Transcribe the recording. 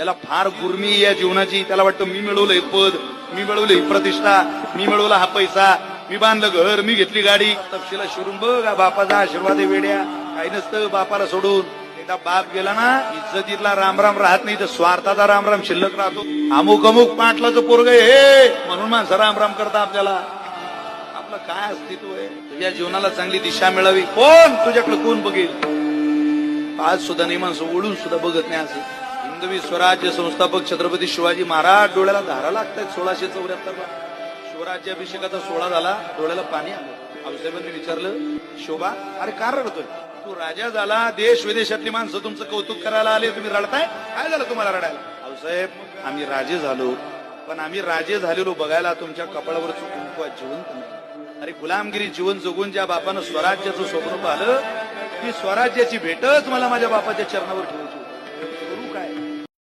त्याला फार गुर्मी या जीवनाची. त्याला वाटतं मी मिळवलंय पद मी मिळवलं ही प्रतिष्ठा मी मिळवला हा पैसा मी बांधलं घर मी घेतली गाडी. तपशीला शिरून बघ बापाचा आशीर्वाद आहे वेड्या. काही नसतं बापाला सोडून. एकदा बाप गेला ना इज्जतीतला रामराम राहत नाही तर स्वार्थाचा रामराम शिल्लक राहतो. अमुक अमुक पाटलाचं पोरग हे म्हणून माणसं रामराम करता आपल्याला. आपलं काय अस्तित्व आहे? तुझ्या जीवनाला चांगली दिशा मिळावी. कोण? तुझ्याकडे कोण बघेल? आज सुद्धा नाही माणसं ओढून सुद्धा बघत नाही असं. हिंदवी स्वराज्य संस्थापक छत्रपती शिवाजी महाराज डोळ्याला धारा लागतात सोळाशे चौऱ्याहत्तर ला. शिवराज्याभिषेकाचा सोहळा झाला डोळ्याला पाणी आलं. आऊसाहेबांनी विचारलं शोभा अरे का रडतोय? तू राजा झाला देश विदेशातली माणसं तुमचं कौतुक करायला आले तुम्ही रडताय? काय झालं तुम्हाला रडायला? आऊसाहेब आम्ही राजे झालो पण आम्ही राजे झालेलो बघायला तुमच्या कपाळावर कुंकू जिवंत नाही. अरे गुलामगिरी जीवन जगून ज्या बापानं स्वराज्याचं स्वप्न पाहिलं ती स्वराज्याची भेटच मला माझ्या बापाच्या चरणावर ठेवायची 不是个。